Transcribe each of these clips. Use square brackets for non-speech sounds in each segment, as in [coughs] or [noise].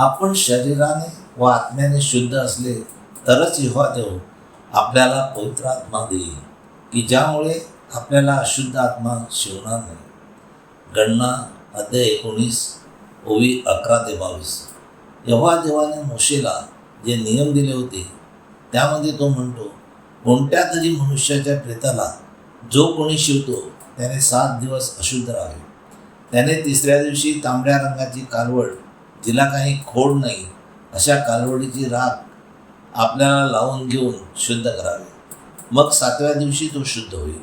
आपण शरीराने व आत्म्याने शुद्ध असले तरच यहोवा देव आपल्याला पवित्र आत्मा देईल की ज्यामुळे आपल्याला अशुद्ध आत्मा शिवणार नाही. गणना अध्याय एकोणीस ओवी अकरा ते बावीस. यव्हा देवाने मोशेला जे नियम दिले होते त्यामध्ये तो म्हणतो कोणत्या तरी मनुष्याच्या प्रेताला जो कोणी शिवतो त्याने सात दिवस अशुद्ध राहावे. त्याने तिसऱ्या दिवशी तांबड्या रंगाची कालवड तिला काही खोड नाही अशा कालवडीची राख आपल्याला लावून घेऊन शुद्ध करावी. मग सातव्या दिवशी तो शुद्ध होईल.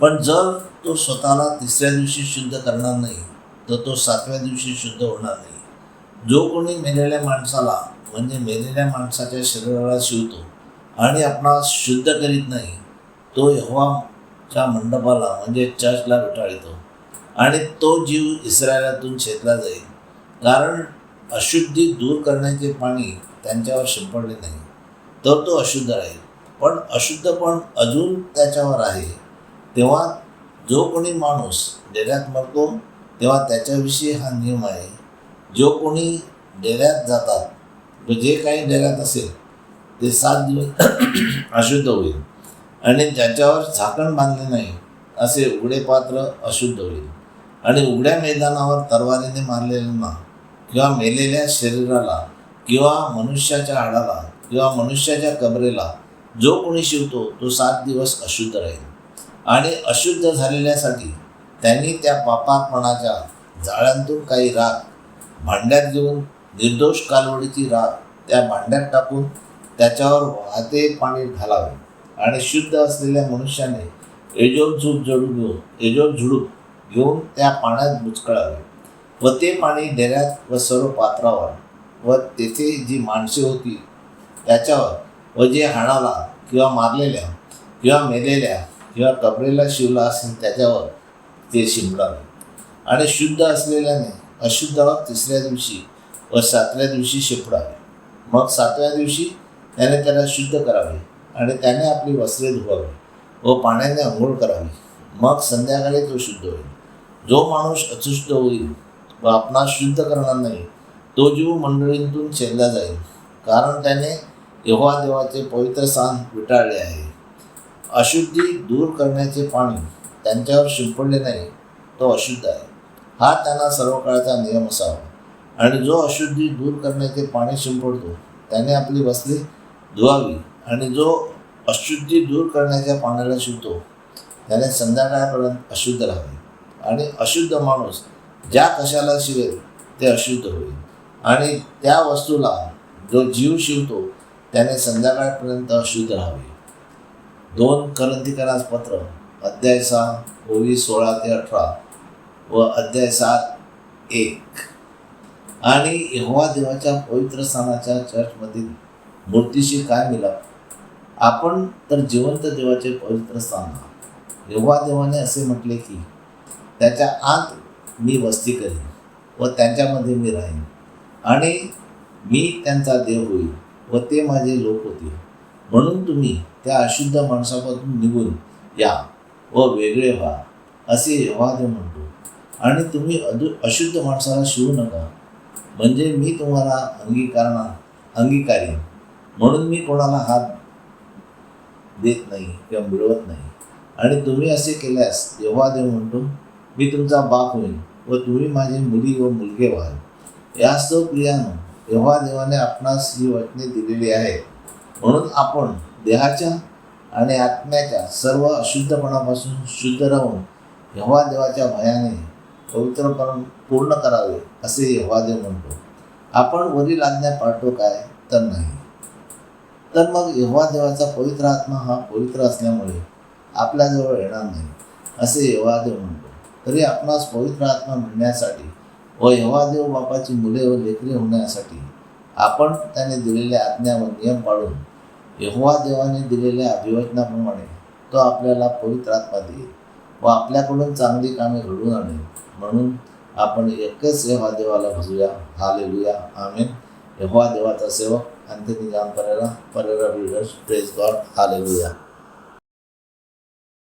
पण जर तो स्वतःला तिसऱ्या दिवशी शुद्ध करणार नाही तर तो सातव्या दिवशी शुद्ध होणार नाही. जो कोणी मेलेल्या माणसाला म्हणजे मेलेल्या माणसाच्या शरीराला शिवतो आणि आपणास शुद्ध करीत नाही तो यहोवाच्या मंडपाला म्हणजे चर्चला विटाळितो आणि तो जीव इस्रायलातून शेतला जाईल. कारण अशुद्धी दूर करण्याचे पाणी त्यांच्यावर शिंपडले नाही. तर तो अशुद्ध राहील. पण अशुद्ध पण अजून त्याच्यावर आहे. तेव्हा जो कोणी माणूस डेऱ्यात मरतो तेव्हा त्याच्याविषयी हा नियम आहे. जो कोणी डेऱ्यात जातात जे काही डेऱ्यात असेल ते सात दिवस [coughs] अशुद्ध होईल. आणि ज्याच्यावर झाकण बांधले नाही असे उघडे पात्र अशुद्ध होईल. आणि उघड्या मैदानावर तरवारीने मारलेल्यांना किंवा मेलेल्या शरीराला किंवा मनुष्याच्या हाडाला किंवा मनुष्याच्या कबरेला जो कोणी शिवतो तो सात दिवस अशुद्ध राहील. आणि अशुद्ध झालेल्यासाठी त्यांनी त्या पापापणाच्या जाळ्यांतून काही राख भांड्यात घेऊन निर्दोष कालवडीची राख त्या भांड्यात टाकून त्याच्यावर वाहते पाणी घालावे. आणि शुद्ध असलेल्या मनुष्याने एजोल झूप जडू घेऊन एजोल झुडूप घेऊन त्या पाण्यात बुचकळावे. व ते पाणी देण्यात व सर्व पात्रावर व तेथे जी माणसे होती त्याच्यावर व जे हाणाला किंवा मारलेल्या किंवा मेलेल्या किंवा कपडेला शिवला असेल त्याच्यावर ते शिंपडावे. आणि शुद्ध असलेल्याने अशुद्धावर तिसऱ्या दिवशी व सातव्या दिवशी शिंपडावे. मग सातव्या दिवशी त्याने त्याला शुद्ध करावे आणि त्याने आपली वस्त्रे धुवावी व पाण्याने आंघोळ करावी. मग संध्याकाळी तो शुद्ध होईल. जो माणूस अशुद्ध होईल व आपणास शुद्ध करणार नाही तो जीव मंडळींतून छेदला जाईल. कारण त्याने यहोवा देवाचे पवित्र स्थान विटाळले आहे. अशुद्धी दूर करण्याचे पाणी त्यांच्यावर शिंपडले नाही तो अशुद्ध आहे. हा त्यांना सर्व काळाचा नियम असावा. आणि जो अशुद्धी दूर करण्याचे पाणी शिंपडतो त्याने आपली वसली धुवावी. आणि जो अशुद्धी दूर करण्याच्या पाण्याला शिवतो त्याने संध्याकाळपर्यंत अशुद्ध राहावे. आणि अशुद्ध माणूस ज्या कशाला शिवेल ते अशुद्ध होईल. आणि त्या वस्तूला जो जीव शिवतो त्याने संध्याकाळपर्यंत अशुद्ध राहावे. दोन करंतिकराज पत्र अध्याय सहा ओवी सोळा ते अठरा व अध्याय सात एक. आणि यहोवा देवाच्या पवित्र स्थानाच्या चर्चमधील मूर्तीशी काय मिळाव आपण तर जिवंत देवाचे पवित्र स्थान आहात. यहोवा देवाने असे म्हटले की त्याच्या आत मी वस्ती करीन व त्यांच्यामध्ये मी राहीन. आणि मी त्यांचा देव होईल व ते माझे लोक होतील. म्हणून तुम्ही त्या अशुद्ध माणसापासून निघून या व वेगळे व्हा असे यहोवा देव म्हणतो. आणि तुम्ही अदु अशुद्ध माणसाला शिवू नका. म्हणजे मी तुम्हाला अंगीकारणार अंगीकारीन म्हणून मी कोणाला हात देत नाही किंवा मिळवत नाही. आणि तुम्ही असे केल्यास यहोवा देव म्हणतो मी तुमचा बाप होईन. व तुम्ही माझे मुली व मुलगे व्हाल. यास्तव प्रियानो यहोवा देवाने आपणास ही वचने दिलेली आहेत. म्हणून आपण देहाच्या आणि आत्म्याच्या सर्व अशुद्धपणापासून शुद्ध राहून यव्हा देवाच्या भयाने पवित्रपण पूर्ण करावे असे यव्हा देव म्हणतो. आपण वरील आज्ञा पाळतो काय? तर नाही. तर मग यव्हा देवाचा पवित्र आत्मा हा पवित्र असल्यामुळे आपल्याजवळ येणार नाही असे यव्हा देव म्हणतो. तरी आपणास पवित्र आत्मा मिळण्यासाठी व यवादेव बापाची मुले व लेकरी होण्यासाठी आपण त्याने दिलेल्या आज्ञा व नियम पाळून यहोवा देवाने दिलेल्या अभिवचनाप्रमाणे तो आपल्याला पवित्र आत्मा देईल व आपल्याकडून चांगली कामे घडवून आणेल. म्हणून आपण एकच यहोवा देवाला भजूया. हालेलुया. आमेन. यहोवा देवाचा सेवक Antony Jam Pereira Pereira builders praise God hallelujah.